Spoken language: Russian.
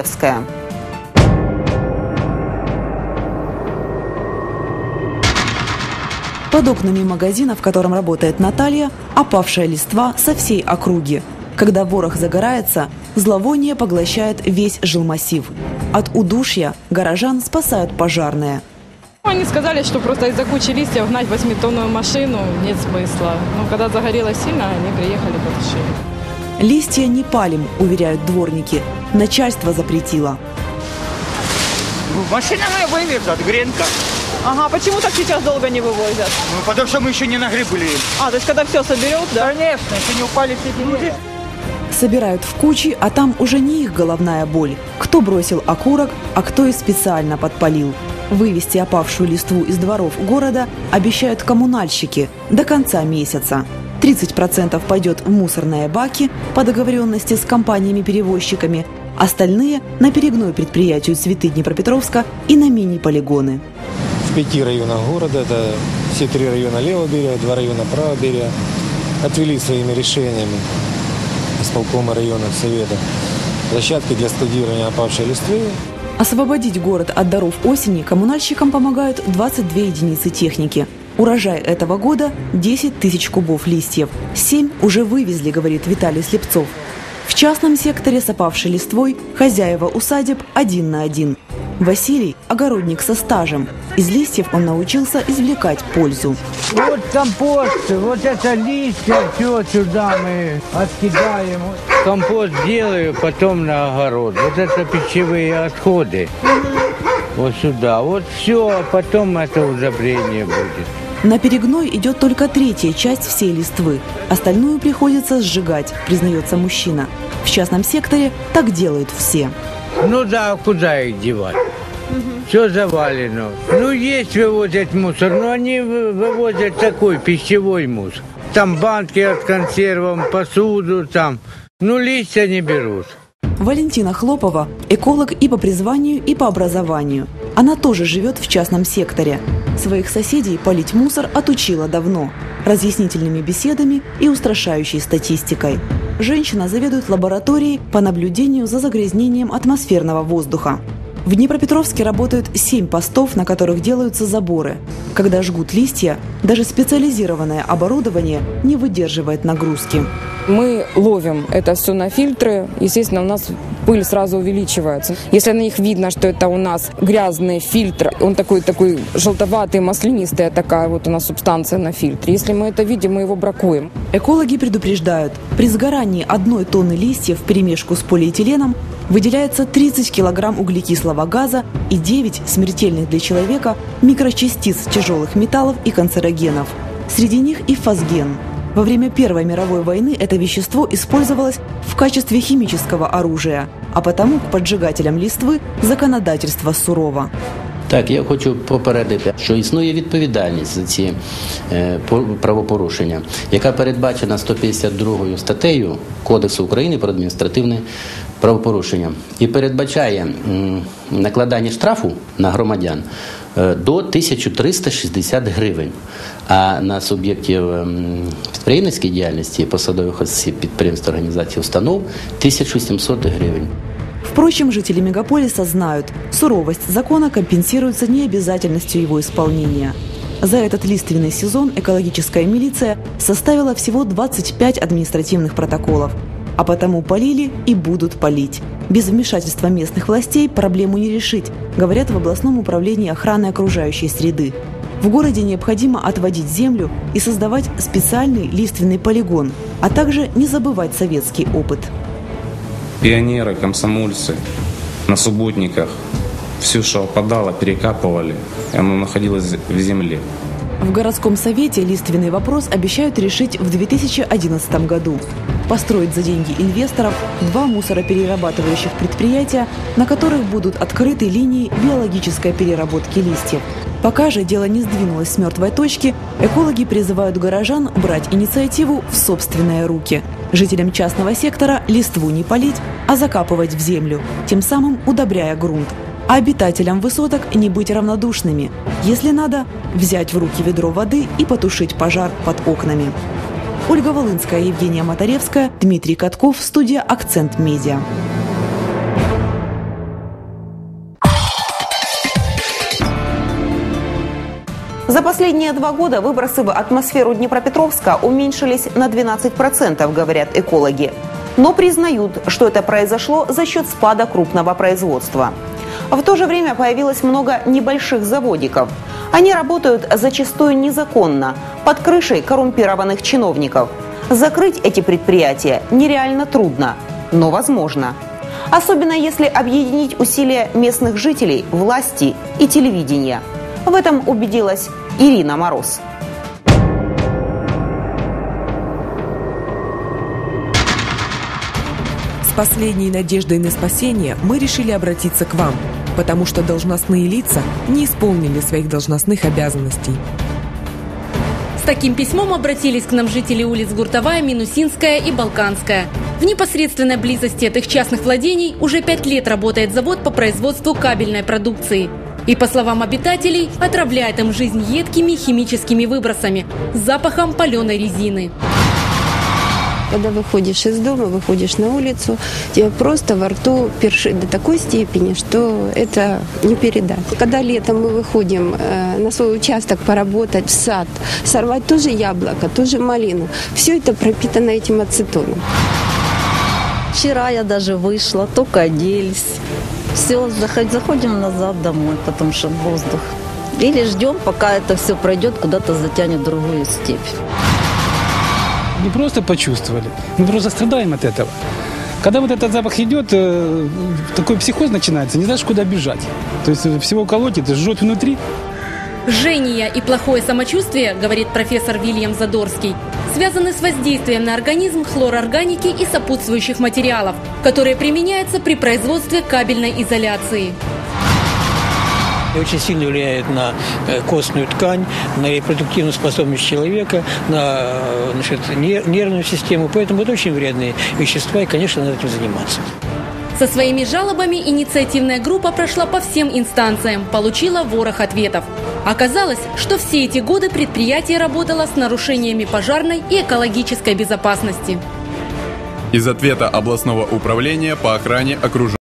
Моторевская. Под окнами магазина, в котором работает Наталья, опавшая листва со всей округи. Когда ворох загорается, зловоние поглощает весь жилмассив. От удушья горожан спасают пожарные. Они сказали, что просто из-за кучи листьев гнать восьмитонную машину нет смысла. Но когда загорелось сильно, они приехали, потушили. Листья не палим, уверяют дворники. Начальство запретило. Машина моя вывезет, гренка. Ага, почему так сейчас долго не вывозят? Ну, потому что мы еще не нагребли. А, то есть когда все соберет, да? Конечно, еще не упали все деревья. Собирают в кучи, а там уже не их головная боль. Кто бросил окурок, а кто и специально подпалил. Вывести опавшую листву из дворов города обещают коммунальщики до конца месяца. 30% пойдет в мусорные баки по договоренности с компаниями-перевозчиками, остальные – на перегной предприятию «Цветы Днепропетровска» и на мини-полигоны. в пяти районах города, это все три района левого берега, два района правого берега, отвели своими решениями исполкома районных советов площадки для складирования опавшей листвы. Освободить город от даров осени коммунальщикам помогают 22 единицы техники. Урожай этого года – 10 тысяч кубов листьев. Семь уже вывезли, говорит Виталий Слепцов. В частном секторе с опавшей листвой хозяева усадеб один на один. Василий – огородник со стажем. Из листьев он научился извлекать пользу. Вот компост, вот это листья, все сюда мы откидаем. Компост делаю, потом на огород. Вот это пищевые отходы. Вот сюда. Вот все, потом это удобрение будет. На перегной идет только третья часть всей листвы. Остальную приходится сжигать, признается мужчина. В частном секторе так делают все. Ну да, куда их девать? Все завалено. Ну, есть вывозят мусор, но они вы- вывозят такой пищевой мусор. Там банки от консервов, посуду там. Ну, листья не берут. Валентина Хлопова – эколог и по призванию, и по образованию. Она тоже живет в частном секторе. Своих соседей полить мусор отучила давно – разъяснительными беседами и устрашающей статистикой. Женщина заведует лабораторией по наблюдению за загрязнением атмосферного воздуха. В Днепропетровске работают семь постов, на которых делаются заборы. Когда жгут листья, даже специализированное оборудование не выдерживает нагрузки. Мы ловим это все на фильтры. Естественно, у нас пыль сразу увеличивается. Если на них видно, что это у нас грязный фильтр, он такой такой желтоватый, маслянистая такая вот у нас субстанция на фильтре. Если мы это видим, мы его бракуем. Экологи предупреждают, при сгорании одной тонны листьев в перемешку с полиэтиленом выделяется 30 килограмм углекислого газа и 9 смертельных для человека микрочастиц тяжелых металлов и канцерогенов. Среди них и фосген. Во время Первой мировой войны это вещество использовалось в качестве химического оружия, а потому к поджигателям листвы законодательство сурово. Так, я хочу попередити, що існує відповідальність за ці е, по- правопорушення, яка передбачена 152 статтею Кодексу України про адміністративне правопорушення і передбачає м, накладання штрафу на громадян е, до 1360 гривень. А на суб'єктів ем, підприємницької діяльності, посадових осіб підприємств, організацій, установ 1700 гривень. Впрочем, жители мегаполиса знают, суровость закона компенсируется необязательностью его исполнения. За этот лиственный сезон экологическая милиция составила всего 25 административных протоколов. а потому полили и будут полить. Без вмешательства местных властей проблему не решить, говорят в областном управлении охраны окружающей среды. В городе необходимо отводить землю и создавать специальный лиственный полигон, а также не забывать советский опыт. Пионеры, комсомольцы на субботниках все, что опадало, перекапывали, и оно находилось в земле. В городском совете лиственный вопрос обещают решить в 2011 году. Построить за деньги инвесторов два мусороперерабатывающих предприятия, на которых будут открыты линии биологической переработки листьев. Пока же дело не сдвинулось с мертвой точки, экологи призывают горожан брать инициативу в собственные руки. Жителям частного сектора листву не полить, а закапывать в землю, тем самым удобряя грунт. А обитателям высоток не быть равнодушными. Если надо, взять в руки ведро воды и потушить пожар под окнами. Ольга Волынская, Евгения Моторевская, Дмитрий Катков, студия «Акцент Медиа». За последние два года выбросы в атмосферу Днепропетровска уменьшились на 12%, говорят экологи. Но признают, что это произошло за счет спада крупного производства. В то же время появилось много небольших заводиков. Они работают зачастую незаконно, под крышей коррумпированных чиновников. Закрыть эти предприятия нереально трудно, но возможно. Особенно если объединить усилия местных жителей, власти и телевидения. В этом убедилась Ирина Мороз. С последней надеждой на спасение мы решили обратиться к вам, потому что должностные лица не исполнили своих должностных обязанностей. С таким письмом обратились к нам жители улиц Гуртовая, Минусинская и Балканская. В непосредственной близости от их частных владений уже пять лет работает завод по производству кабельной продукции. И, по словам обитателей, отравляет им жизнь едкими химическими выбросами, с запахом паленой резины. Когда выходишь из дома, выходишь на улицу, тебе просто во рту першит до такой степени, что это не передать. Когда летом мы выходим э, на свой участок поработать в сад, сорвать тоже яблоко, тоже малину, все это пропитано этим ацетоном. Вчера я даже вышла, только оделись. Все, заходим назад домой, потому что воздух. Или ждем, пока это все пройдет, куда-то затянет другую степь не просто почувствовали, мы просто страдаем от этого. Когда вот этот запах идет, э, такой психоз начинается, не знаешь, куда бежать. То есть всего колотит, жжет внутри. Жжение и плохое самочувствие, говорит профессор Вильям Задорский, связаны с воздействием на организм хлорорганики и сопутствующих материалов, которые применяются при производстве кабельной изоляции и очень сильно влияет на э, костную ткань, на репродуктивную способность человека, на э, значит, нервную систему. Поэтому это очень вредные вещества, и, конечно, надо этим заниматься. Со своими жалобами инициативная группа прошла по всем инстанциям, получила ворох ответов. Оказалось, что все эти годы предприятие работало с нарушениями пожарной и экологической безопасности. Из ответа областного управления по охране окружения